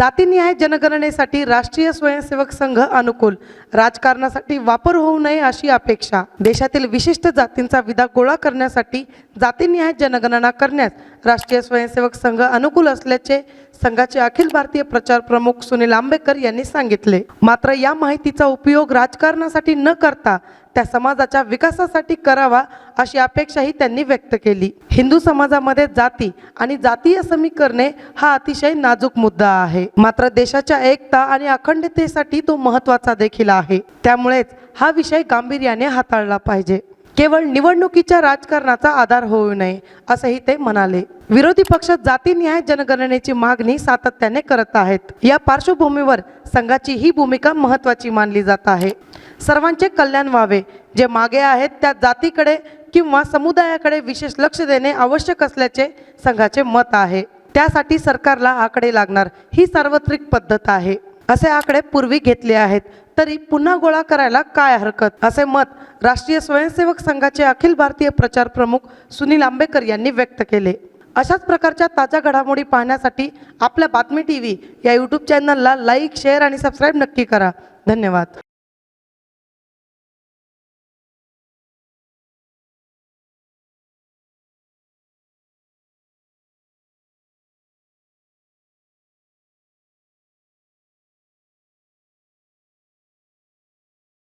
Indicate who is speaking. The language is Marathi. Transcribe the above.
Speaker 1: जातीनिहाय जनगणनेसाठी राष्ट्रीय स्वयंसेवक संघ अनुकूल. राजकारणासाठी वापर होऊ नये अशी अपेक्षा. देशातील विशिष्ट जातींचा विदा गोळा करण्यासाठी जातीनिहाय जनगणना करण्यास राष्ट्रीय स्वयंसेवक संघ अनुकूल असल्याचे संघाचे अखिल भारतीय प्रचार प्रमुख सुनील आंबेकर यांनी सांगितले मात्र या माहितीचा उपयोग राजकारणासाठी न करता त्या समाजाच्या विकासासाठी करावा अशी अपेक्षाही त्यांनी व्यक्त केली. हिंदू समाजामध्ये जाती आणि जातीय समीकरणे हा अतिशय नाजूक मुद्दा आहे. मात्र देशाच्या एकता आणि अखंडतेसाठी तो महत्त्वाचा देखील आहे. त्यामुळेच हा विषय गांभीर्याने हाताळला पाहिजे. केवळ निवडणुकीच्या राजकारणाचा आधार होऊ नये असंही ते म्हणाले. विरोधी पक्ष जातीनिहाय जनगणनेची मागणी सातत्याने करत आहेत. या पार्श्वभूमीवर संघाची ही भूमिका महत्वाची मानली जात आहे. सर्वांचे कल्याण व्हावे. जे मागे आहेत त्या जातीकडे किंवा समुदायाकडे विशेष लक्ष देणे आवश्यक असल्याचे संघाचे मत आहे. त्यासाठी सरकारला आकडे लागणार ही सार्वत्रिक पद्धत आहे. असे आकडे पूर्वी घेतले आहेत. तरी पुन्हा गोळा करायला काय हरकत? असे मत राष्ट्रीय स्वयंसेवक संघाचे अखिल भारतीय प्रचार प्रमुख सुनील आंबेकर यांनी व्यक्त केले. अशाच प्रकारच्या ताज्या घडामोडी पाहण्यासाठी आपल्या बातमी टी व्ही या यूट्यूब चॅनलला लाईक शेअर आणि सबस्क्राईब नक्की करा. धन्यवाद.